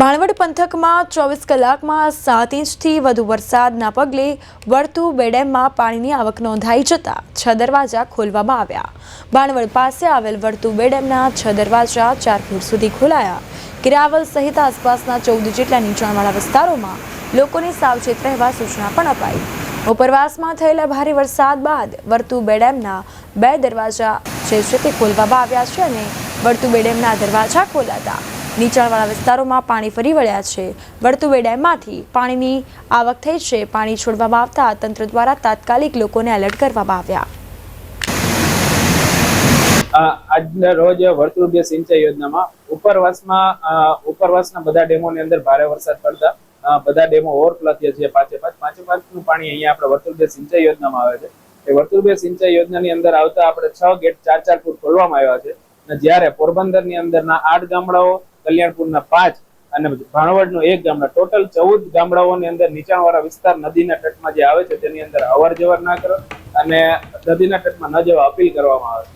ભાણવડ પંથકમાં ચોવીસ કલાકમાં સાત ઇંચથી વધુ વરસાદના પગલે વર્તુ બે ડેમમાં પાણીની આવક નોંધાઈ જતા છ દરવાજા ખોલવામાં આવ્યા. ભાણવડ પાસે આવેલ વર્તુ બે ડેમના છ દરવાજા ચાર ફૂટ સુધી ખોલાયા. કિરાવલ સહિત આસપાસના ચૌદ જેટલા નીચાણવાળા વિસ્તારોમાં લોકોને સાવચેત રહેવા સૂચના પણ અપાઈ. ઉપરવાસમાં થયેલા ભારે વરસાદ બાદ વર્તુ બે ડેમના બે દરવાજા જે છે તે ખોલવામાં આવ્યા છે અને વર્તુ બે ડેમના દરવાજા ખોલાતા નીચાણવાળા વિસ્તારોમાં પાણી ફરી વળ્યા છે. વર્તુવે ડેમમાંથી પાણીની આવક થઈ છે. પાણી છોડવામાં આવતા તંત્ર દ્વારા તાત્કાલિક લોકોને એલર્ટ કરવામાં આવ્યા. આજના રોજ વર્તુળ સિંચાઈ યોજનામાં ઉપરવાસમાં ઉપરવાસના બધા ડેમોની અંદર ભારે વરસાદ પડતા બધા ડેમો ઓવરફ્લો થયા છે પાંચે પાંચ. પાંચે પાંચનું પાણી અહીંયા આપણે વર્તુળ સિંચાઈ યોજનામાં આવે છે. એ વર્તુળ સિંચાઈ યોજનાની અંદર આવતા આપણે છ ગેટ ચાર ચાર ફૂટ ખોલવામાં આવ્યા છે. જ્યારે પોરબંદરની અંદરના આઠ ગામડાઓ કલ્યાણપુરના પાંચ અને ભાણવડનું એક ગામડા. ટોટલ ચૌદ ગામડાઓની અંદર નીચાણવાળા વિસ્તાર નદીના તટમાં જે આવે છે, તેની અંદર અવર જવર ના કરો અને નદીના તટમાં ન જવા અપીલ કરવામાં આવે. છે